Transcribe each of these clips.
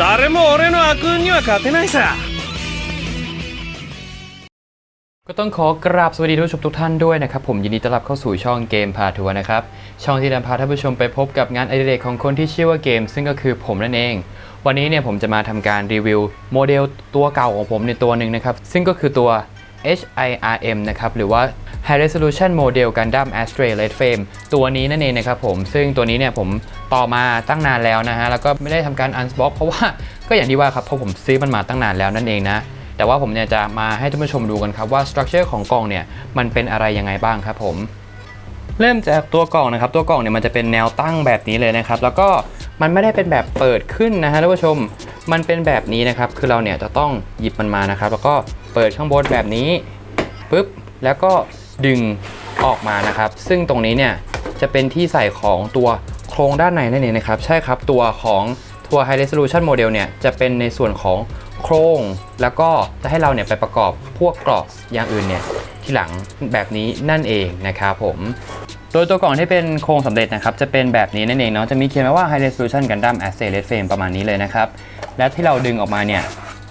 誰も俺の悪運には勝てないさ ก็ต้องขอกราบสวัสดีทุกผู้ชมทุกท่านด้วยนะครับ ผมยินดีต้อนรับเข้าสู่ช่องเกมพาทัวร์นะครับ ช่องที่นำพาท่านผู้ชมไปพบกับงานอดิเรกของคนที่ชื่อว่าเกม ซึ่งก็คือผมนั่นเอง วันนี้เนี่ยผมจะมาทำการรีวิวโมเดลตัวเก่าของผมในตัวหนึ่งนะครับ ซึ่งก็คือตัว HIRM นะครับ หรือว่า High Resolution Model Gundam Astray Red Frame ตัวนี้นั่นเองนะครับผม ซึ่งตัวนี้เนี่ยผมต่อมาตั้งนานแล้วนะฮะ แล้วก็ไม่ได้ทำการ unbox เพราะว่าก็อย่างที่ว่าครับ เพราะผมซื้อมันมาตั้งนานแล้วนั่นเองนะ แต่ว่าผมเนี่ยจะมาให้ท่านผู้ชมดูกันครับว่าสตรัคเจอร์ของกล่องเนี่ยมันเป็นอะไรยังไงบ้างครับผมเริ่มจากตัวกล่องนะครับ ตัวกล่องเนี่ยมันจะเป็นแนวตั้งแบบนี้เลยนะครับ แล้วก็มันไม่ได้เป็นแบบเปิดขึ้นนะฮะท่านผู้ชม มันเป็นแบบนี้นะครับ คือเราเนี่ยจะต้องหยิบมันมานะครับ แล้วก็เปิดข้างบนแบบนี้ปุ๊บ แล้วก็ ดึงออกมานะครับ ซึ่งตรงนี้เนี่ยจะเป็นที่ใส่ของตัวโครงด้านในนั่นเองนะครับ ใช่ครับตัวของตัว High Resolution Model เนี่ยจะเป็นในส่วนของโครง แล้วก็จะให้เราเนี่ยไปประกอบพวกกรอบอย่างอื่นเนี่ยที่หลังแบบนี้นั่นเองนะครับผมโดยตัวกล่องที่เป็นโครงสำเร็จนะครับ จะเป็นแบบนี้นั่นเองเนาะจะมีเขียนไว้ว่า High Resolution Gundam Assay Red Frame ประมาณนี้เลยนะครับ และที่เราดึงออกมาเนี่ย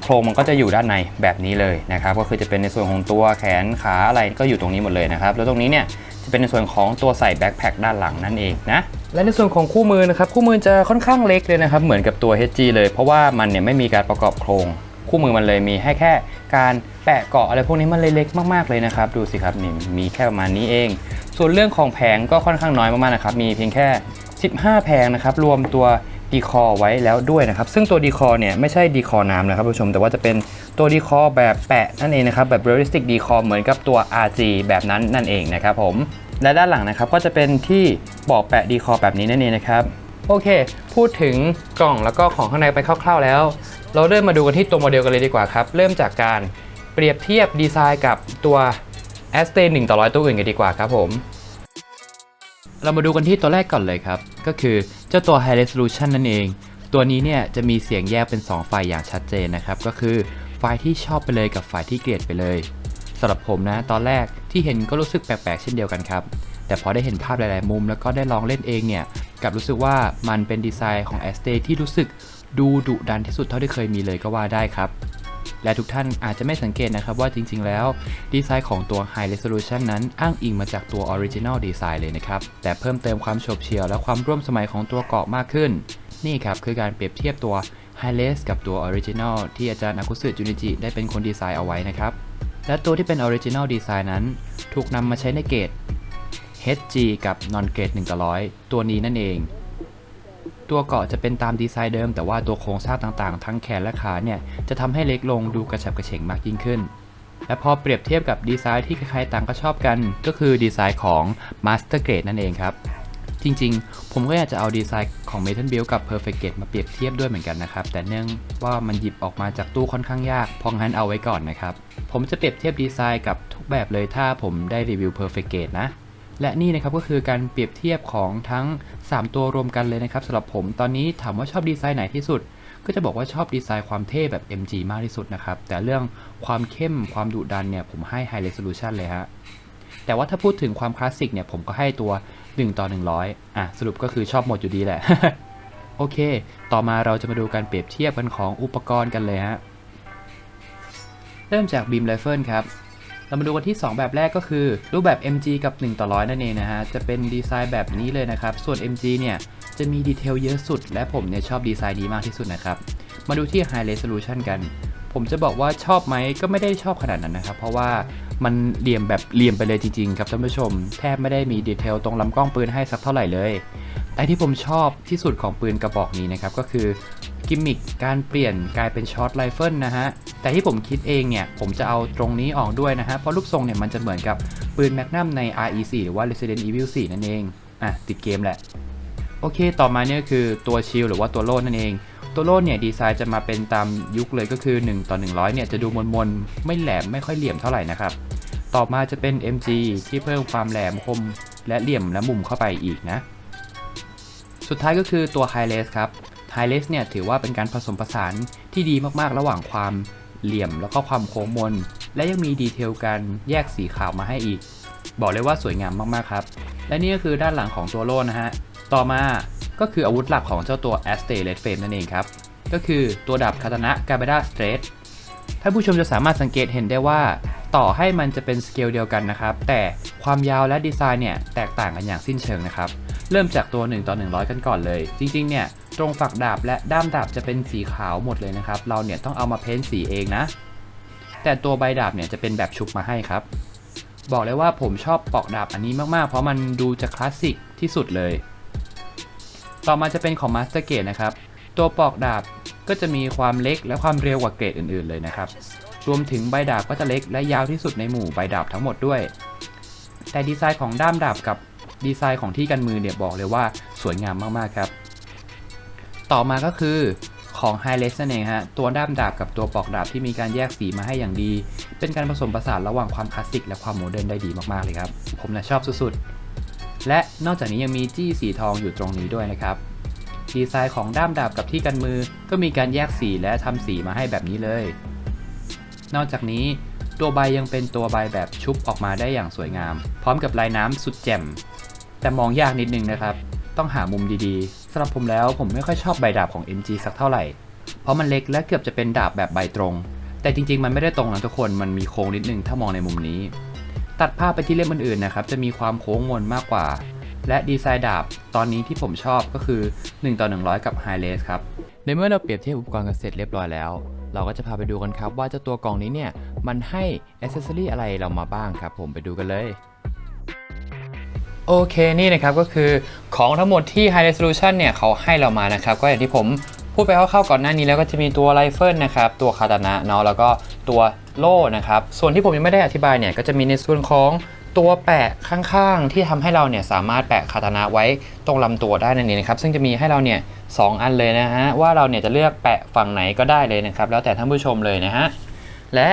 โครงมันก็จะอยู่ด้านในแบบนี้เลยนะครับ ก็คือจะเป็นในส่วนของตัวแขนขาอะไรก็อยู่ตรงนี้หมดเลยนะครับ แล้วตรงนี้เนี่ยจะเป็นในส่วนของตัวใส่แบ็คแพคด้านหลังนั่นเองนะและในส่วนของคู่มือนะครับคู่มือจะค่อนข้างเล็กเลยนะครับ เหมือนกับตัว HG เลย เพราะว่ามันเนี่ยไม่มีการประกอบโครง คู่มือมันเลยมีให้แค่การแปะเกาะอะไรพวกนี้มันเล็กมากๆเลยนะครับ ดูสิครับนี่มีแค่ประมาณนี้เอง ส่วนเรื่องของแผงก็ค่อนข้างน้อยมากๆนะครับมีเพียงแค่ 15 แผงนะครับรวมตัว ดีคอไว้แล้วด้วยนะครับ ซึ่งตัวดีคอเนี่ยไม่ใช่ดีคอน้ำนะครับผู้ชม แต่ว่าจะเป็นตัวดีคอแบบแปะนั่นเองนะครับ แบบเรียลลิสติกดีคอเหมือนกับตัว RG แบบนั้นนั่นเองนะครับผม และด้านหลังนะครับก็จะเป็นที่บอกแปะดีคอแบบนี้นั่นเองนะครับ โอเค พูดถึงกล่องแล้วก็ของข้างในไปคร่าวๆแล้ว เราเริ่มมาดูกันที่ตัวโมเดลกันเลยดีกว่าครับ เริ่มจากการเปรียบเทียบดีไซน์กับตัว a s t a 1ต่อ100ตัวอื่นกันดีกว่าครับผม เรามาดูกันที่ตัวแรกก่อนเลยครับ ก็คือ เจ้าตัว High Resolution นั่นเอง ตัวนี้เนี่ยจะมีเสียงแยกเป็น2ฝ่ายอย่างชัดเจนนะครับ ก็คือฝ่ายที่ชอบไปเลยกับฝ่ายที่เกลียดไปเลยสำหรับผมนะ ตอนแรกที่เห็นก็รู้สึกแปลกๆ เช่นเดียวกันครับ แต่พอได้เห็นภาพหลายๆมุม แล้วก็ได้ลองเล่นเองเนี่ยกับรู้สึกว่ามันเป็นดีไซน์ของ a s t a ที่รู้สึกดูดุดันที่สุดเท่าที่เคยมีเลยก็ว่าได้ครับ และทุกท่านอาจจะไม่สังเกตนะครับว่าจริง ๆ แล้ว ดีไซน์ของตัว High Resolution นั้นอ้างอิงมาจากตัว Original Design เลยนะครับ แต่เพิ่มเติมความโฉบเฉี่ยวและความร่วมสมัยของตัวเกาะมากขึ้น นี่ครับคือการเปรียบเทียบตัว High Res กับตัว Original ที่อาจารย์อากุสึจุนิจิได้เป็นคนดีไซน์เอาไว้นะครับ และตัวที่เป็น Original Design นั้น ถูกนำมาใช้ในเกรด HG กับ Non Grade 1ต่อ100ตัวนี้นั่นเอง ตัวเกาะจะเป็นตามดีไซน์เดิม แต่ว่าตัวโครงสร้างต่างๆ ทั้งแขนและขาเนี่ยจะทำให้เล็กลงดูกระฉับกระเฉงมากยิ่งขึ้น และพอเปรียบเทียบกับดีไซน์ที่ใครๆต่างก็ชอบกัน ก็คือดีไซน์ของ Master Grade นั่นเองครับ จริงๆ ผมก็อยากจะเอาดีไซน์ของ Metal Build กับ Perfect Grade มาเปรียบเทียบด้วยเหมือนกันนะครับ แต่เนื่องว่ามันหยิบออกมาจากตู้ค่อนข้างยากเพราะงั้นเอาไว้ก่อนนะครับผมจะเปรียบเทียบดีไซน์กับทุกแบบเลยถ้าผมได้รีวิว Perfect Grade นะ และนี่นะครับก็คือการเปรียบเทียบของทั้ง 3 ตัวรวมกันเลยนะครับสำหรับผมตอนนี้ถามว่าชอบดีไซน์ไหนที่สุด ก็จะบอกว่าชอบดีไซน์ความเท่แบบ MG มากที่สุดนะครับ แต่เรื่องความเข้มความดุดันเนี่ยผมให้ High Resolution เลยฮะแต่ว่าถ้าพูดถึงความคลาสสิกเนี่ยผมก็ให้ตัว 1 ต่อ 100 อะสรุปก็คือชอบหมดอยู่ดีแหละ โอเค ต่อมาเราจะมาดูการเปรียบเทียบกันของอุปกรณ์กันเลยฮะ เริ่มจาก Beam Rifle ครับ เรามาดูกันที่ 2 แบบแรกก็คือ รูปแบบ MG กับ 1 ต่อร้อยนั่นเองนะฮะ จะเป็นดีไซน์แบบนี้เลยนะครับ ส่วน MG เนี่ย จะมีดีเทลเยอะสุด และผมเนี่ยชอบดีไซน์นี้มากที่สุดนะครับ มาดูที่ High Resolution กัน ผมจะบอกว่าชอบไหมก็ไม่ได้ชอบขนาดนั้นนะครับ เพราะว่ามันเหลี่ยมแบบเหลี่ยมไปเลยจริงๆครับท่านผู้ชม แทบไม่ได้มีดีเทลตรงลำกล้องปืนให้สักเท่าไหร่เลย แต่ที่ผมชอบที่สุดของปืนกระบอกนี้นะครับก็คือ กิมมิคการเปลี่ยนกลายเป็นช็อตไรเฟิลนะฮะ แต่ที่ผมคิดเองเนี่ย ผมจะเอาตรงนี้ออกด้วยนะฮะ เพราะลูกทรงเนี่ยมันจะเหมือนกับปืนแมกนัมใน RE4 หรือว่า Resident Evil 4 นั่นเอง อะ ติดเกมแหละ โอเค ต่อมาเนี่ยคือตัวชิลหรือว่าตัวโล่นั่นเองตัวโล่เนี่ยดีไซน์จะมาเป็นตามยุคเลยก็คือ 1 ต่อ 100 เนี่ยจะดูมนๆ ไม่แหลมไม่ค่อยเหลี่ยมเท่าไหร่นะครับ ต่อมาจะเป็น MG ที่เพิ่มความแหลมคม และเหลี่ยมและมุมเข้าไปอีกนะ สุดท้ายก็คือตัว High Res ครับ High Res เนี่ยถือว่าเป็นการผสมผสานที่ดีมากๆ ระหว่างความเหลี่ยมแล้วก็ความโค้งมน และยังมีดีเทลการแยกสีขาวมาให้อีก บอกเลยว่าสวยงามมากๆครับ และนี่ก็คือด้านหลังของตัวโล่นะฮะ ต่อมาก็คืออาวุธหลักของเจ้าตัว a s t a Red Frame นั่นเองครับ ก็คือตัวดาบคาตานะกาเบดาสเตรทท่านผู้ชมจะสามารถสังเกตเห็นได้ว่า ต่อให้มันจะเป็นสเกลเดียวกันนะครับ แต่ความยาวและดีไซน์เนี่ยแตกต่างกันอย่างสิ้นเชิงนะครับ เริ่มจากตัว 1 ต่อ 100 กันก่อนเลย จริงๆ เนี่ย ตรงฝักดาบและด้ามดาบจะเป็นสีขาวหมดเลยนะครับ เราเนี่ยต้องเอามาเพ้นสีเองนะ แต่ตัวใบดาบเนี่ยจะเป็นแบบชุบมาให้ครับ บอกเลยว่าผมชอบปอกดาบอันนี้มากๆ เพราะมันดูจะคลาสสิกที่สุดเลย ต่อมาจะเป็นของ Master Gate นะครับ ตัวปอกดาบก็จะมีความเล็กและความเร็วกว่าเกรดอื่น ๆ เลยนะครับ รวมถึงใบดาบก็จะเล็กและยาวที่สุดในหมู่ใบดาบทั้งหมดด้วย แต่ดีไซน์ของด้ามดาบกับ ดีไซน์ของที่กันมือเนี่ยบอกเลยว่าสวยงามมากๆครับ ต่อมาก็คือของ h i l e s นั่นเองฮะ ตัวด้ามดาบกับตัวปอกดาบที่มีการแยกสีมาให้อย่างดี เป็นการผสมผสานระหว่างความคลาสสิกและความโมเดิร์นได้ดีมากๆเลยครับ ผมนะชอบสุดๆ และนอกจากนี้ยังมีจี้สีทองอยู่ตรงนี้ด้วยนะครับ ดีไซน์ของด้ามดาบกับที่กันมือ ก็มีการแยกสีและทำสีมาให้แบบนี้เลย นอกจากนี้ตัวใบยังเป็นตัวใบแบบชุบออกมาได้อย่างสวยงาม พร้อมกับลายน้ำสุดแจ่ม แต่มองยากนิดนึงนะครับ ต้องหามุมดีๆสำหรับผมแล้วผมไม่ค่อยชอบใบดาบของ MG สักเท่าไหร่ เพราะมันเล็กและเกือบจะเป็นดาบแบบใบตรง แต่จริงๆ มันไม่ได้ตรงนะทุกคนมันมีโค้งนิดนึงถ้ามองในมุมนี้ ตัดภาพไปที่เล่มอื่นๆนะครับจะมีความโค้งมนมากกว่า และดีไซน์ดาบตอนนี้ที่ผมชอบก็คือ1ต่อ100 กับ High r a c e ครับในเมื่อเราเปรียบเทียบอุปกรณ์กันเสร็จเรียบร้อยแล้วเราก็จะพาไปดูกันครับว่าเจ้าตัวกล่องนี้เนี่ย มันให้อ c เซสซอรี่อะไรเรามาบ้างครับผมไปดูกันเลย โอเคนี่นะครับก็คือของทั้งหมดที่ High Resolution เนี่ยเขาให้เรามานะครับ ก็อย่างที่ผมพูดไปคร่าวๆก่อนหน้านี้แล้วก็จะมีตัวไรเฟิลนะครับ ตัวคาตานะเนาะแล้วก็ตัวโล่นะครับ ส่วนที่ผมยังไม่ได้อธิบายเนี่ยก็จะมีในส่วนของตัวแปะข้างๆ ที่ทำให้เราเนี่ยสามารถแปะคาตานะไว้ตรงลำตัวได้นั่นเองนะครับซึ่งจะมีให้เราเนี่ยสองอันเลยนะฮะว่าเราเนี่ยจะเลือกแปะฝั่งไหนก็ได้เลยนะครับแล้วแต่ท่านผู้ชมเลยนะฮะและ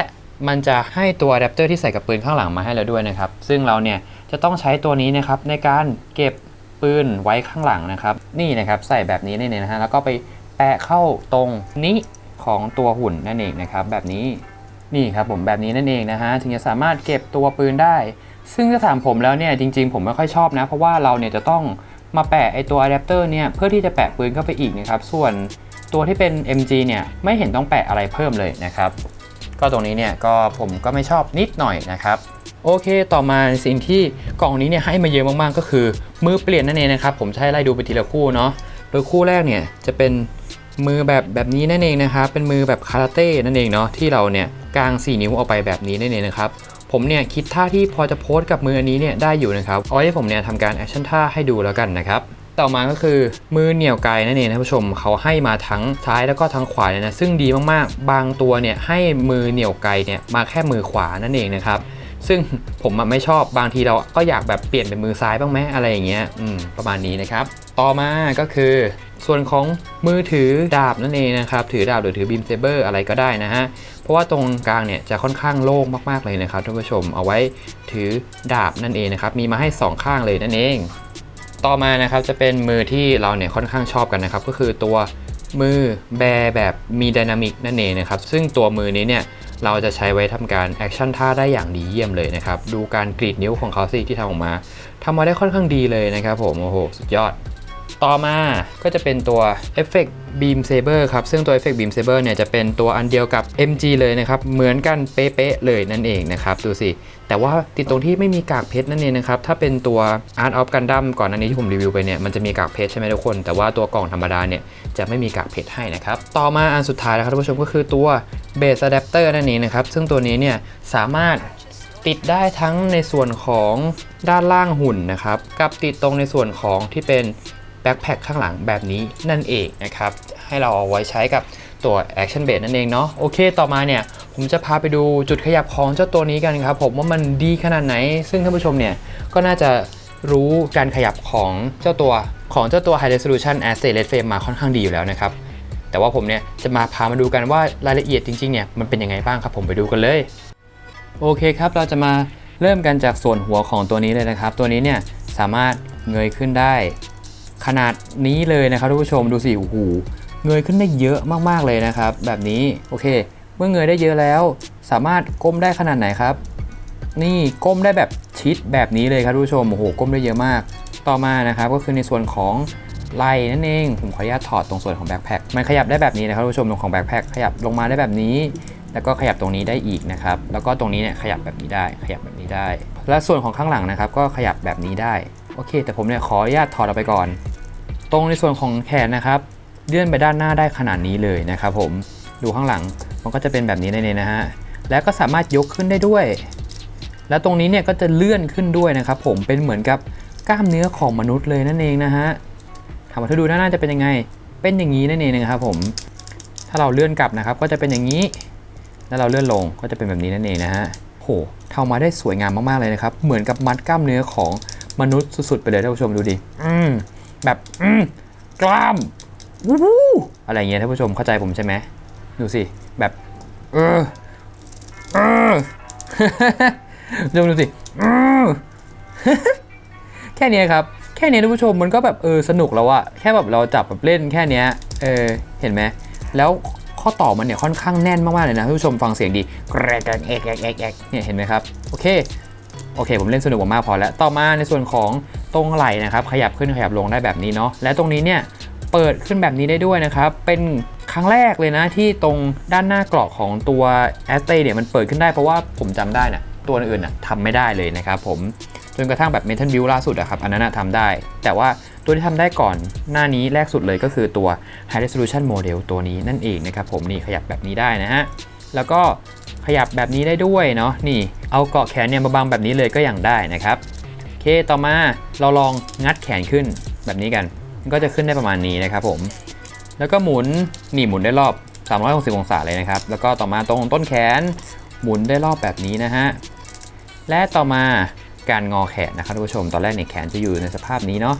มันจะให้ตัวอะแดปเตอร์ที่ใส่กับปืนข้างหลังมาให้เราด้วยนะครับซึ่งเราเนี่ย จะต้องใช้ตัวนี้นะครับในการเก็บปืนไว้ข้างหลังนะครับ นี่นะครับใส่แบบนี้นี่นะฮะแล้วก็ไปแปะเข้าตรงนี้ของตัวหุ่นนั่นเองนะครับ แบบนี้นี่ครับผมแบบนี้นั่นเองนะฮะถึงจะสามารถเก็บตัวปืนได้ ซึ่งถ้าถามผมแล้วเนี่ยจริง ๆ ผมไม่ค่อยชอบนะ เพราะว่าเราเนี่ยจะต้องมาแปะไอตัวอะแดปเตอร์เนี่ยเพื่อที่จะแปะปืนเข้าไปอีกนะครับส่วนตัวที่เป็น MG เนี่ยไม่เห็นต้องแปะอะไรเพิ่มเลยนะครับ ก็ตรงนี้เนี่ยก็ผมก็ไม่ชอบนิดหน่อยนะครับโอเค ต่อมาสิ่งที่กล่องนี้เนี่ยให้มาเยอะมากๆ ก็คือ มือเปลี่ยนนั่นเองนะครับ ผมให้ไล่ดูไปทีละคู่เนาะ โดยคู่แรกเนี่ยจะเป็นมือแบบแบบนี้นั่นเองนะครับ เป็นมือแบบคาราเต้นั่นเองเนาะที่เราเนี่ยกาง 4 นิ้วออกไปแบบนี้นั่นเองนะครับ ผมเนี่ยคิดท่าที่พอจะโพสต์กับมืออันนี้เนี่ยได้อยู่นะครับ เอาไว้ให้ผมเนี่ยทำการแอคชั่นท่าให้ดูแล้วกันนะครับ ต่อมาก็คือมือเหนี่ยวไกลนั่นเองนะท่านผู้ชมเขาให้มาทั้งซ้ายแล้วก็ทั้งขวาเลยนะซึ่งดีมากๆ บางตัวเนี่ยให้มือเหนี่ยวไกลเนี่ยมาแค่มือขวานั่นเองนะครับซึ่งผมไม่ชอบบางทีเราก็อยากแบบเปลี่ยนเป็นมือซ้ายบ้างไหมอะไรอย่างเงี้ยอืมประมาณนี้นะครับ ต่อมาก็คือ ส่วนของมือถือดาบนั่นเองนะครับ ถือดาบหรือถือบีมเซเบอร์อะไรก็ได้นะฮะ เพราะว่าตรงกลางเนี่ยจะค่อนข้างโล่งมากๆเลยนะครับท่านผู้ชมเอาไว้ถือดาบนั่นเองนะครับ มีมาให้ 2 ข้างเลยนั่นเอง ต่อมานะครับจะเป็นมือที่เราเนี่ยค่อนข้างชอบกันนะครับ ก็คือตัวมือแบแบบมีดินามิกนั่นเองนะครับ ซึ่งตัวมือนี้เนี่ยเราจะใช้ไว้ทำการแอคชั่นท่าได้อย่างดีเยี่ยมเลยนะครับ ดูการกรีดนิ้วของเขาสิที่ทำออกมาทำมาได้ค่อนข้างดีเลยนะครับผมโอ้โหสุดยอด ต่อมาก็จะเป็นตัว Effect Beam Saber ครับ ซึ่งตัว Effect Beam Saber เนี่ยจะเป็นตัวอันเดียวกับ MG เลยนะครับ เหมือนกันเป๊ะๆเลยนั่นเองนะครับ ดูสิ แต่ว่าติดตรงที่ไม่มีกากเพชรนั่นเองนะครับ ถ้าเป็นตัว Art of Gundam ก่อนอันนี้ที่ผมรีวิวไปเนี่ย มันจะมีกากเพชรใช่ไหมทุกคน แต่ว่าตัวกล่องธรรมดาเนี่ยจะไม่มีกากเพชรให้นะครับ ต่อมาอันสุดท้ายนะครับท่านผู้ชมก็คือตัว Base Adapter นั่นเองนะครับ ซึ่งตัวนี้เนี่ยสามารถติดได้ทั้งในส่วนของด้านล่างหุ่นนะครับ กับติดตรงในส่วนของที่เป็น บ็คแพคข้างหลังแบบนี้นั่นเองนะครับ ให้เราเอาไว้ใช้กับตัว Action Base นั่นเองเนาะโอเค ต่อมาเนี่ย ผมจะพาไปดูจุดขยับของเจ้าตัวนี้กันครับผมว่ามันดีขนาดไหน ซึ่งท่านผู้ชมเนี่ย ก็น่าจะรู้การขยับของเจ้าตัวของเจ้าตัว High Resolution a s t e Red Frame มาค่อนข้างดีอยู่แล้วนะครับ แต่ว่าผมเนี่ยจะมาพามาดูกันว่ารายละเอียดจริงๆเนี่ยมันเป็นยังไงบ้างครับผมไปดูกันเลยโอเคครับเราจะมาเริ่มกันจากส่วนหัวของตัวนี้เลยนะครับ ตัวนี้เนี่ยสามารถเงยขึ้นได้ ขนาดนี้เลยนะครับทุกผู้ชมดูสิโอ้โหเงยขึ้นได้เยอะมากๆเลยนะครับ แบบนี้โอเค เมื่อเงยได้เยอะแล้ว สามารถก้มได้ขนาดไหนครับ นี่ก้มได้แบบชิดแบบนี้เลยครับทุกผู้ชมโอ้โหก้มได้เยอะมาก ต่อมานะครับก็คือในส่วนของไหล่นั่นเองผมขออนุญาตถอดตรงส่วนของแบ็คแพคมันขยับได้แบบนี้นะครับท่านผู้ชมตรงของแบ็คแพคขยับลงมาได้แบบนี้ แล้วก็ขยับตรงนี้ได้อีกนะครับแล้วก็ตรงนี้เนี่ยขยับแบบนี้ได้ ขยับแบบนี้ได้ และส่วนของข้างหลังนะครับ ก็ขยับแบบนี้ได้ โอเค แต่ผมเนี่ยขออนุญาตถอดออกไปก่อน ตรงในส่วนของแขนนะครับเลื่อนไปด้านหน้าได้ขนาดนี้เลยนะครับผมดูข้างหลังมันก็จะเป็นแบบนี้นั่นเองนะฮะแล้วก็สามารถยกขึ้นได้ด้วย แล้วตรงนี้เนี่ยก็จะเลื่อนขึ้นด้วยนะครับผมเป็นเหมือนกับกล้ามเนื้อของมนุษย์เลยนั่นเองนะฮะถามว่าถ้าดูด้าหน้าจะเป็นยังไง เป็นอย่างนี้นั่นเองนะครับผมถ้าเราเลื่อนกลับนะครับก็จะเป็นอย่างนี้ แล้วเราเลื่อนลงก็จะเป็นแบบนี้นั่นเองนะฮะโหทำมาได้สวยงามมากๆเลยนะครับ เหมือนกับมัดกล้ามเนื้อของ มนุษย์สุดๆ ไปเลยท่านผู้ชมดูดิอืมแบบอืมกล้ามวู้วู้อะไรเงี้ยท่านผู้ชมเข้าใจผมใช่ไหมดูสิ แบบเออเออดูดูสิเออแค่เนี้ยครับ แค่เนี้ยท่านผู้ชมมันก็แบบเออสนุกแล้วอะแค่แบบเราจับแบบเล่นแค่เนี้ยเออเห็นไหมแล้วข้อต่อมันเนี่ยค่อนข้างแน่นมากๆเลยนะท่านผู้ชมฟังเสียงดีแกรกแกรกแอกแอกแอกแอกเนี่ยเห็นไหมครับ โอเค โอเค ผมเล่นสนุกมากพอแล้ว ต่อมาในส่วนของตรงไหล่นะครับ ขยับขึ้นขยับลงได้แบบนี้เนาะ และตรงนี้เนี่ยเปิดขึ้นแบบนี้ได้ด้วยนะครับ เป็นครั้งแรกเลยนะที่ตรงด้านหน้ากรอกของตัวแอสเตเนี่ยมันเปิดขึ้นได้เพราะว่าผมจำได้นะตัวอื่นน่ะทำไม่ได้เลยนะครับผม จนกระทั่งแบบ Metal Build ล่าสุดอะครับ อันนั้นทำได้ แต่ว่าตัวที่ทำได้ก่อนหน้านี้แรกสุดเลยก็คือตัว High Resolution Model ตัวนี้นั่นเองนะครับผมนี่ขยับแบบนี้ได้นะฮะ แล้วก็ ขยับแบบนี้ได้ด้วยเนาะนี่ เอาเกาะแขนเนี่ยมาบังแบบนี้เลยก็ยังได้นะครับโอเคต่อมาเราลองงัดแขนขึ้นแบบนี้กันก็จะขึ้นได้ประมาณนี้นะครับผม แล้วก็หมุนนี่หมุนได้รอบ 360 องศาเลยนะครับ แล้วก็ต่อมาตรงต้นแขน หมุนได้รอบแบบนี้นะฮะ และต่อมาการงอแขนนะครับท่านผู้ชม ตอนแรกเนี่ยแขนจะอยู่ในสภาพนี้เนาะ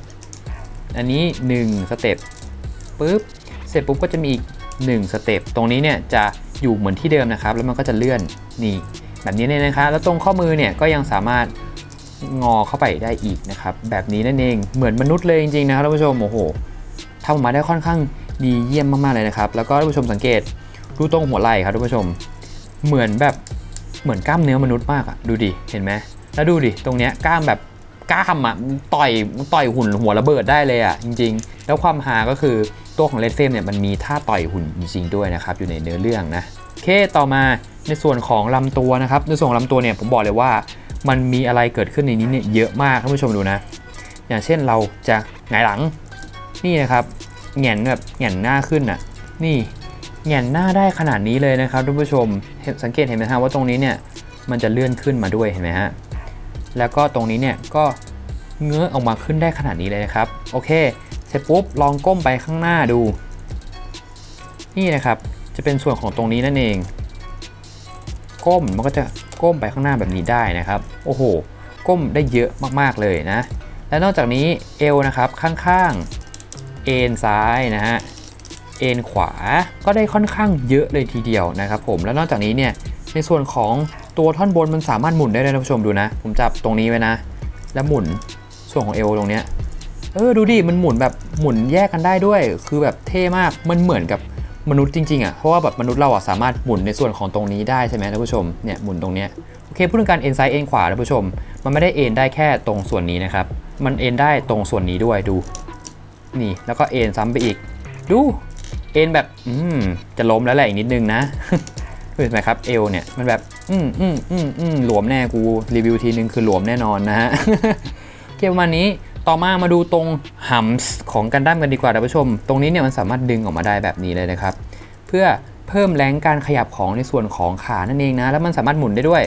อันนี้ 1 สเต็ปปุ๊บ เสร็จปุ๊บก็จะมีอีก 1 สเต็ป ตรงนี้เนี่ยจะ อยู่เหมือนที่เดิมนะครับ แล้วมันก็จะเลื่อนนี่แบบนี้เนี่ยนะครับแล้วตรงข้อมือเนี่ยก็ยังสามารถงอเข้าไปได้อีกนะครับ แบบนี้นั่นเองเหมือนมนุษย์เลยจริงๆนะครับท่านผู้ชมโอ้โหทำออกมาได้ค่อนข้างดีเยี่ยมมากๆเลยนะครับ แล้วก็ท่านผู้ชมสังเกตดูตรงหัวไหล่ครับท่านผู้ชม เหมือนแบบเหมือนกล้ามเนื้อมนุษย์มากอะดูดิเห็นไหมแล้วดูดิตรงเนี้ยกล้ามแบบกล้ามอะต่อยต่อยหุ่นหัวระเบิดได้เลยอะจริง ๆ แล้วความหาก็คือ ตัวของเลดเฟมเนี่ยมันมีท่าต่อยหุ่นจริงๆด้วยนะครับอยู่ในเนื้อเรื่องนะโอเคต่อมาในส่วนของลำตัวนะครับในส่วนของลำตัวเนี่ยผมบอกเลยว่า มันมีอะไรเกิดขึ้นในนี้เนี่ยเยอะมากท่านผู้ชมดูนะ อย่างเช่นเราจะหงายหลังนี่นะครับแหงนแบบแหงนหน้าขึ้นอะนี่แหงนหน้าได้ขนาดนี้เลยนะครับท่านผู้ชมสังเกตเห็นไหมฮะว่าตรงนี้เนี่ยมันจะเลื่อนขึ้นมาด้วยเห็นไหมฮะแล้วก็ตรงนี้เนี่ยก็เงื้อออกมาขึ้นได้ขนาดนี้เลยนะครับโอเค ร็จปุ๊บลองก้มไปข้างหน้าดู นี่นะครับ จะเป็นส่วนของตรงนี้นั่นเอง ก้มมันก็จะก้มไปข้างหน้าแบบนี้ได้นะครับ โอ้โห ก้มได้เยอะมากๆเลยนะ และนอกจากนี้เอวนะครับข้างๆ เอ็นซ้ายนะฮะ เอ็นขวาก็ได้ค่อนข้างเยอะเลยทีเดียวนะครับ ผม แล้วนอกจากนี้เนี่ยในส่วนของตัวท่อนบนมันสามารถหมุนได้เลยนะผู้ชมดูนะ ผมจับตรงนี้ไว้นะ แล้วหมุนส่วนของเอวตรงเนี้ย เออดูดิมันหมุนแบบหมุนแยกกันได้ด้วย คือแบบเท่มากมันเหมือนกับมนุษย์จริงๆอะเพราะว่าแบบมนุษย์เราอะสามารถหมุนในส่วนของตรงนี้ได้ใช่ไหมท่านผู้ชมเนี่ยหมุนตรงเนี้ยโอเคพูดถึงการเอ็นซ้ายเอ็นขวาท่านผู้ชม มันไม่ได้เอ็นได้แค่ตรงส่วนนี้นะครับมันเอ็นได้ตรงส่วนนี้ด้วยดู นี่แล้วก็เอ็นซ้ำไปอีก ดูเอ็นแบบอืมจะล้มแล้วแหละอีกนิดนึงนะเห็นไหมครับเอวเนี่ยมันแบบอืมอืมอืมอืมหลวมแน่กูรีวิวทีนึงคือหลวมแน่นอนนะฮะโอเคประมาณนี้ ต่อมามาดูตรงหัมส์ของกันดั้มกันดีกว่าท่านผู้ชม ตรงนี้เนี่ยมันสามารถดึงออกมาได้แบบนี้เลยนะครับ เพื่อเพิ่มแรงการขยับของในส่วนของขานั่นเองนะ แล้วมันสามารถหมุนได้ด้วย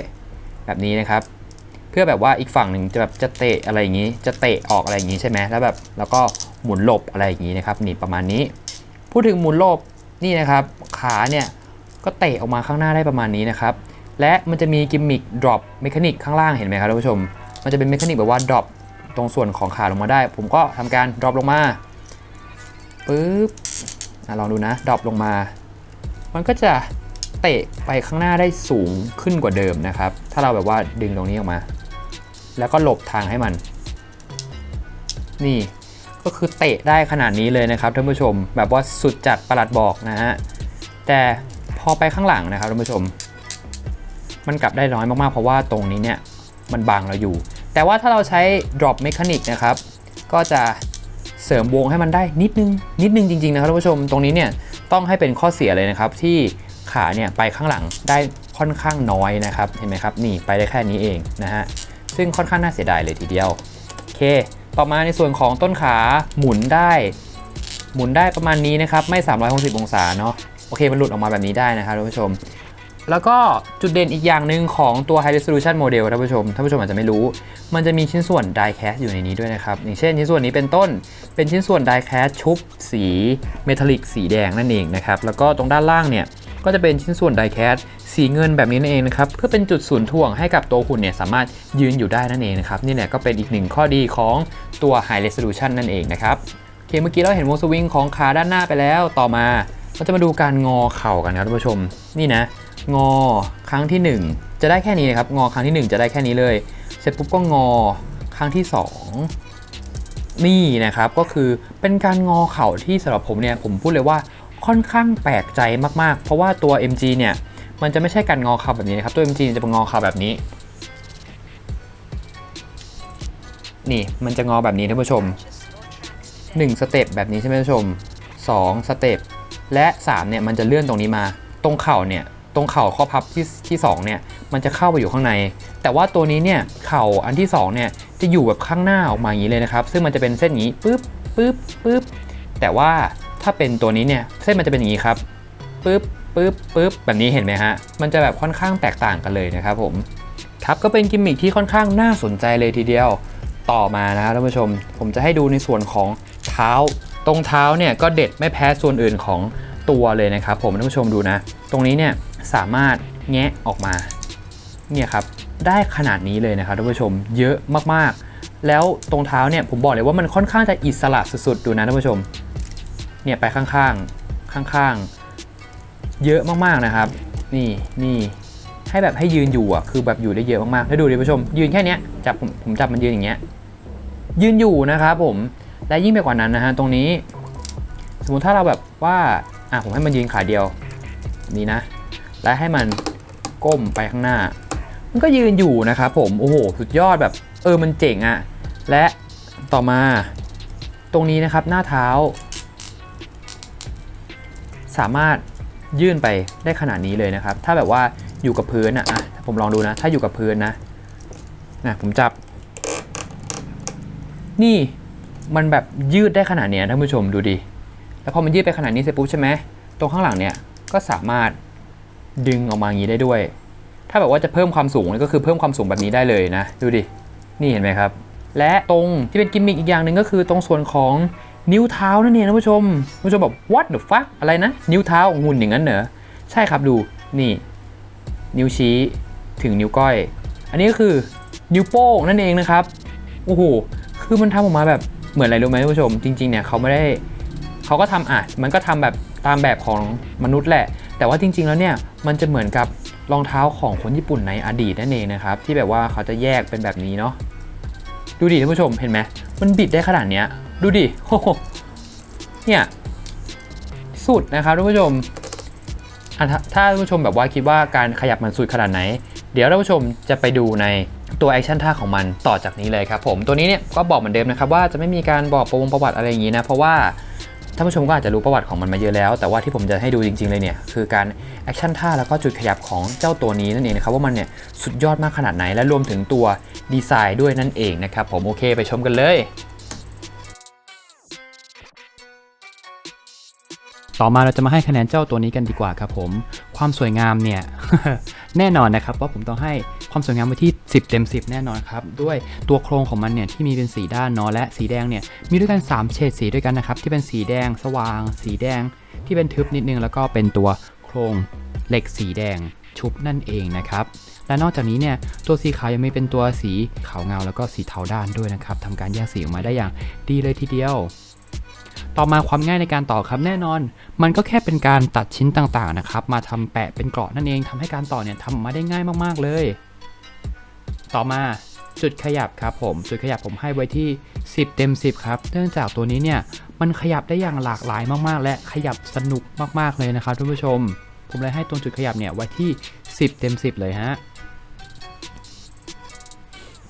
แบบนี้นะครับ เพื่อแบบว่าอีกฝั่งหนึ่งจะแบบจะเตะอะไรอย่างนี้ จะเตะออกอะไรอย่างนี้ใช่ไหมแล้วแบบแล้วก็หมุนหลบอะไรอย่างนี้นะครับนี่ประมาณนี้ พูดถึงหมุนหลบนี่นะครับ ขาเนี่ยก็เตะออกมาข้างหน้าได้ประมาณนี้นะครับและมันจะมีกิมมิค drop เมคานิกข้างล่างเห็นไหมครับท่านผู้ชม มันจะเป็นเมคานิกแบบว่า drop ตรงส่วนของขาลงมาได้ ผมก็ทำการ drop ลงมาปึ๊บอลองดูนะ drop ลงมา มันก็จะเตะไปข้างหน้าได้สูงขึ้นกว่าเดิมนะครับ ถ้าเราแบบว่าดึงตรงนี้ออกมา แล้วก็หลบทางให้มัน นี่ก็คือเตะได้ขนาดนี้เลยนะครับท่านผู้ชม แบบว่าสุดจัดประหลัดบอกนะฮะแต่พอไปข้างหลังนะครับท่านผู้ชม มันกลับได้น้อยมากๆเพราะว่าตรงนี้เนี่ยมันบังเราอยู่ แต่ว่าถ้าเราใช้ drop mechanic นะครับ ก็จะเสริมวงให้มันได้นิดนึง นิดนึงจริงๆนะครับท่านผู้ชมตรงนี้เนี่ยต้องให้เป็นข้อเสียเลยนะครับ ที่ขาเนี่ยไปข้างหลังได้ค่อนข้างน้อยนะครับเห็นไหมครับนี่ไปได้แค่นี้เองนะฮะซึ่งค่อนข้างน่าเสียดายเลยทีเดียวโอเค ต่อมาในส่วนของต้นขาหมุนได้ หมุนได้ประมาณนี้นะครับไม่ 360 องศาเนาะโอเคมันหลุดออกมาแบบนี้ได้นะครับท่านผู้ชม แล้วก็จุดเด่นอีกอย่างหนึ่งของตัว High Resolution Model ท่านผู้ชม ท่านผู้ชมอาจจะไม่รู้ มันจะมีชิ้นส่วน die cast อยู่ในนี้ด้วยนะครับ อย่างเช่นชิ้นส่วนนี้เป็นต้น เป็นชิ้นส่วน die cast ชุบสีเมทัลลิกสีแดงนั่นเองนะครับ แล้วก็ตรงด้านล่างเนี่ย ก็จะเป็นชิ้นส่วน die cast สีเงินแบบนี้นั่นเองนะครับ เพื่อเป็นจุดศูนย์ถ่วงให้กับตัวหุ่นเนี่ยสามารถยืนอยู่ได้นั่นเองนะครับ นี่แหละก็เป็นอีกหนึ่งข้อดีของตัว High Resolution นั่นเองนะครับโอเคเมื่อกี้เราเห็นวงสวิงของขาด้านหน้าไปแล้ว ต่อมาเราจะมาดูการงอเข่ากันครับท่านผู้ชม นี่นะ งอครั้งทีหนึ่1 จะได้แค่นี้นะครับ งอครั้งที่ 1 จะได้แค่นี้เลย เสร็จปุ๊บก็งอครั้งที่ 2 นี่นะครับก็คือเป็นการงอเข่าที่สำหรับผมเนี่ยผมพูดเลยว่าค่อนข้างแปลกใจมากๆ เพราะว่าตัว MG เนี่ยมันจะไม่ใช่การงอเข่าแบบนี้นะครับ ตัว MG จะเป็นงอเข่าแบบนี้ นี่มันจะงอแบบนี้ท่านผู้ชม 1 สเต็ปแบบนี้ใช่ไหมท่านผู้ชม 2 สเต็ปและ 3 เนี่ยมันจะเลื่อนตรงนี้มา ตรงเข่าเนี่ย ตรงเข่าข้อพับที่ที่2เนี่ยมันจะเข้าไปอยู่ข้างใน แต่ว่าตัวนี้เนี่ยเข่าอันที่2เนี่ยจะอยู่แบบข้างหน้าออกมาอย่างนี้เลยนะครับ ซึ่งมันจะเป็นเส้นงนี้ปึ๊บปึ๊บปึ๊บแต่ว่าถ้าเป็นตัวนี้เนี่ยเส้นมันจะเป็นอย่างนี้ครับปึ๊บปึ๊บปึ๊บแบบนี้เห็นไหมฮะมันจะแบบค่อนข้างแตกต่างกันเลยนะครับผมครับก็เป็นกิมมิคที่ค่อนข้างน่าสนใจเลยทีเดียวต่อมานะครับท่านผู้ชม ผมจะให้ดูในส่วนของเท้า ตรงเท้าเนี่ยก็เด็ดไม่แพ้ส่วนอื่นของตัวเลยนะครับผมท่านผู้ชมดูนะ ตรงนี้เนี่ย สามารถแงะออกมาเนี่ยครับได้ขนาดนี้เลยนะครับท่านผู้ชมเยอะมากๆ แล้วตรงเท้าเนี่ยผมบอกเลยว่ามันค่อนข้างจะอิสระสุดๆดูนะท่านผู้ชมเนี่ยไปข้างๆข้างๆ เยอะมากๆนะครับ นี่นี่ให้แบบให้ยืนอยู่อะคือแบบอยู่ได้เยอะมากๆแล้วดูดิท่านผู้ชม ยืนแค่นี้จับผมผมจับมันยืนอย่างเงี้ยยืนอยู่นะครับผมและยิ่งไปกว่านั้นนะฮะตรงนี้ สมมติถ้าเราแบบว่าอะผมให้มันยืนขาเดียวนี่นะ และให้มันก้มไปข้างหน้า มันก็ยืนอยู่นะครับผม โอ้โห สุดยอดแบบ เออ มันเจ๋งอะและต่อมา ตรงนี้นะครับหน้าเท้า สามารถยื่นไปได้ขนาดนี้เลยนะครับ ถ้าแบบว่าอยู่กับพื้นอะอะผมลองดูนะ ถ้าอยู่กับพื้นนะนะผมจับ นี่มันแบบยืดได้ขนาดนี้ท่านผู้ชมดูดิ แล้วพอมันยืดไปขนาดนี้เสร็จปุ๊บใช่ไหมตรงข้างหลังเนี่ยก็สามารถ ดึงออกมาอย่างนี้ได้ด้วย ถ้าแบบว่าจะเพิ่มความสูงเนี่ยก็คือเพิ่มความสูงแบบนี้ได้เลยนะ ดูดิ นี่เห็นไหมครับ และตรงที่เป็นกิมมิคอีกอย่างหนึ่งก็คือตรงส่วนของนิ้วเท้านั่นเองท่านผู้ชม ผู้ชมแบบ what the fuck อะไรนะ นิ้วเท้าของหุ่นอย่างนั้นเหรอ ใช่ครับดู นี่ นิ้วชี้ถึงนิ้วก้อย อันนี้ก็คือนิ้วโป้งนั่นเองนะครับ โอ้โห คือมันทำออกมาแบบเหมือนอะไรรู้ไหมผู้ชม จริงๆเนี่ยเขาไม่ได้ เขาก็ทำอะ มันก็ทำแบบตามแบบของมนุษย์แหละ แต่ว่าจริง ๆ แล้วเนี่ยมันจะเหมือนกับรองเท้าของคนญี่ปุ่นในอดีตนั่นเองนะครับ ที่แบบว่าเขาจะแยกเป็นแบบนี้เนาะดูดิท่านผู้ชมเห็นไหมมันบิดได้ขนาดเนี้ยดูดิโอ้โหเนี่ยสุดนะครับท่านผู้ชมถ้าถ้าท่านผู้ชมแบบว่าคิดว่าการขยับมันสุดขนาดไหน เดี๋ยวท่านผู้ชมจะไปดูในตัวแอคชั่นท่าของมันต่อจากนี้เลยครับผมตัวนี้เนี่ยก็บอกเหมือนเดิมนะครับว่าจะไม่มีการบอกประวงประวัติอะไรอย่างนี้นะเพราะว่า ท่านผู้ชมก็อาจจะรู้ประวัติของมันมาเยอะแล้ว แต่ว่าที่ผมจะให้ดูจริงๆเลยเนี่ยคือการแอคชั่นท่าแล้วก็จุดขยับของเจ้าตัวนี้นั่นเองนะครับว่ามันเนี่ยสุดยอดมากขนาดไหนและรวมถึงตัวดีไซน์ด้วยนั่นเองนะครับผมโอเคไปชมกันเลย ต่อมาเราจะมาให้คะแนนเจ้าตัวนี้กันดีกว่าครับผม ความสวยงามเนี่ย แน่นอนนะครับว่าผมต้องให้ความสวยงามไปที่ 10 เต็ม 10 แน่นอนครับด้วยตัวโครงของมันเนี่ยที่มีเป็นสีด้านเนาะและสีแดงเนี่ยมีด้วยกัน3เฉดสีด้วยกันนะครับที่เป็นสีแดงสว่าง สีแดง ที่เป็นทึบนิดนึงแล้วก็เป็นตัวโครงเหล็กสีแดงชุบนั่นเองนะครับและนอกจากนี้เนี่ยตัวสีขาวยังมีเป็นตัวสีขาวเงาแล้วก็สีเทาด้านด้วยนะครับทำการแยกสีออกมาได้อย่างดีเลยทีเดียว ต่อมาความง่ายในการต่อครับแน่นอน มันก็แค่เป็นการตัดชิ้นต่างๆนะครับมาทำแปะเป็นเกราะนั่นเองทำให้การต่อเนี่ยทำมาได้ง่ายมากๆเลย ต่อมาจุดขยับครับผมจุดขยับผมให้ไว้ที่ 10 เต็ม 10 ครับ เนื่องจากตัวนี้เนี่ยมันขยับได้อย่างหลากหลายมากๆ และขยับสนุกมากๆเลยนะครับท่านผู้ชม ผมเลยให้ตัวจุดขยับเนี่ยไว้ที่ 10 เต็ม 10 เลยฮะ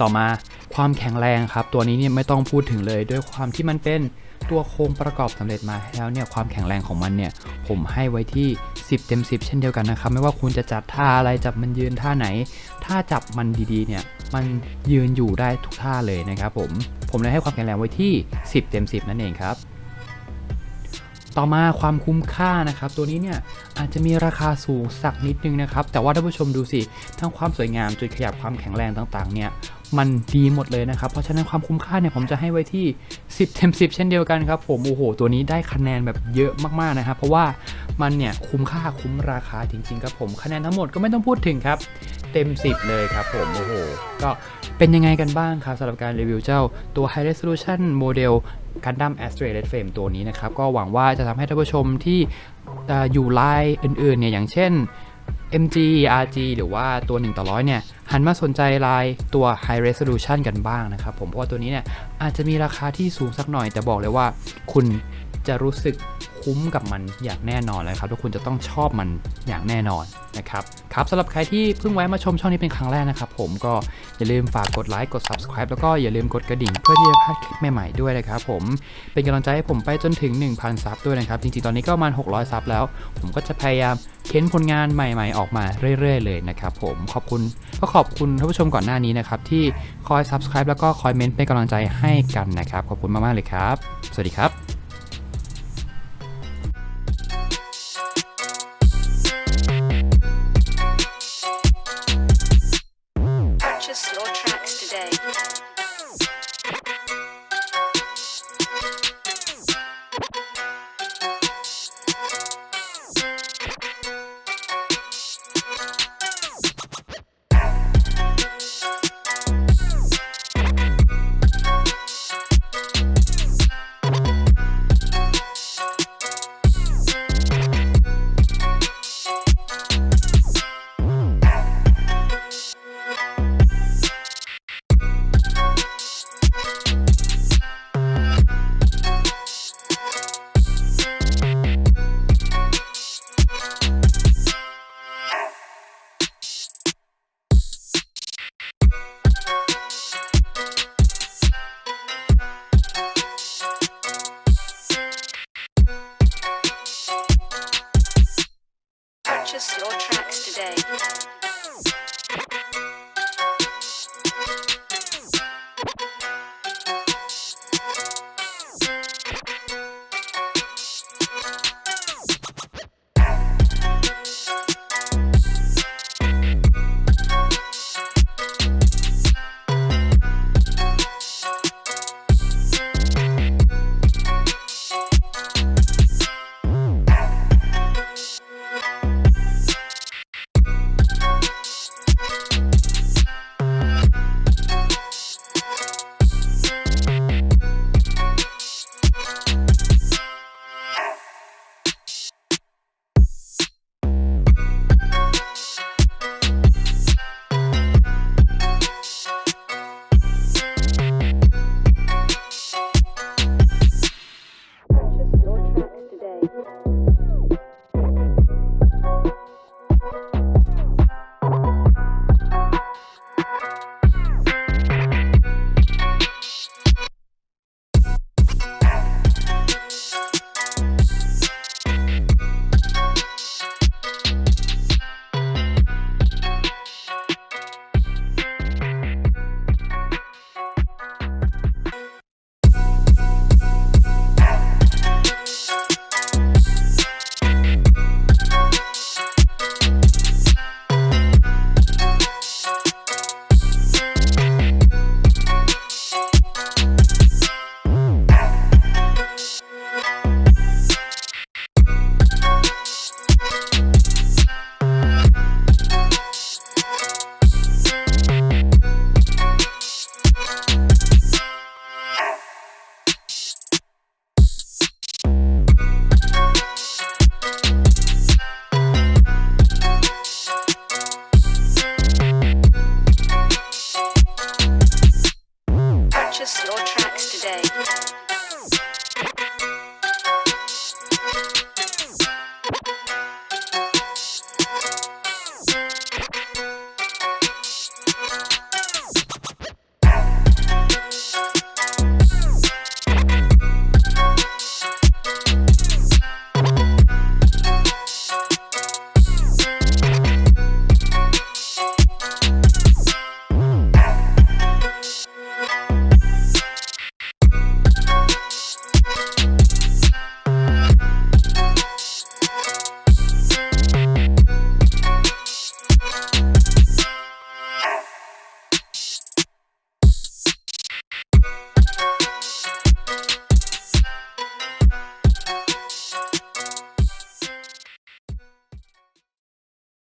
ต่อมาความแข็งแรงครับ ตัวนี้เนี่ยไม่ต้องพูดถึงเลยด้วยความที่มันเป็น ตัวโครงประกอบสำเร็จมาแล้วเนี่ยความแข็งแรงของมันเนี่ยผมให้ไว้ที่ 10 เต็ม 10 เช่นเดียวกันนะครับไม่ว่าคุณจะจัดท่าอะไรจับมันยืนท่าไหน ถ้าจับมันดีๆเนี่ยมันยืนอยู่ได้ทุกท่าเลยนะครับผมผมเลยให้ความแข็งแรงไว้ที่ 10 เต็ม 10 นั่นเองครับต่อมาความคุ้มค่านะครับ ตัวนี้เนี่ยอาจจะมีราคาสูงสักนิดนึงนะครับ แต่ว่าท่านผู้ชมดูสิ ทั้งความสวยงามจุดขยับความแข็งแรงต่างๆเนี่ย มันดีหมดเลยนะครับ เพราะฉะนั้นความคุ้มค่าเนี่ยผมจะให้ไว้ที่ 10 เต็ม 10 เช่นเดียวกันครับผมโอ้โห ตัวนี้ได้คะแนนแบบเยอะมากๆนะครับเพราะว่ามันเนี่ยคุ้มค่าคุ้มราคาจริงๆครับผมคะแนนทั้งหมดก็ไม่ต้องพูดถึงครับ เต็ม 10 เลยครับผมโอ้โหก็เป็นยังไงกันบ้างครับสำหรับการรีวิวเจ้าตัว High Resolution Model Gundam Astray Red Flame ตัวนี้นะครับ ก็หวังว่าจะทำให้ท่านผู้ชมที่อยู่ไลน์อื่นๆเนี่ยอย่างเช่น MG RG หรือว่าตัว1ต่อร้อยเนี่ยหันมาสนใจลายตัว High Resolution กันบ้างนะครับผมเพราะว่าตัวนี้เนี่ยอาจจะมีราคาที่สูงสักหน่อยแต่บอกเลยว่า คุณจะรู้สึก คุ้มกับมันอย่างแน่นอนเลยครับทุกคุณจะต้องชอบมันอย่างแน่นอนนะครับครับสำหรับใครที่เพิ่งแวะมาชมช่องนี้เป็นครั้งแรกนะครับผมก็อย่าลืมฝากกดไลค์กด Subscribe แล้วก็อย่าลืมกดกระดิ่งเพื่อที่จะพลาดคลิปใหม่ๆด้วยนะครับผมเป็นกำลังใจให้ผมไปจนถึง 1,000 ซับด้วยนะครับจริงๆตอนนี้ก็ประมาณ600 ซับแล้ว ผมก็จะพยายามเค้นผลงานใหม่ ๆ ออกมาเรื่อย ๆ เลยนะครับผมขอบคุณก็ขอบคุณท่านผู้ชมก่อนหน้านี้นะครับที่คอย Subscribe แล้วก็คอยเมนต์เป็นกำลังใจให้กันนะครับขอบคุณมากๆเลยครับ สวัสดีครับ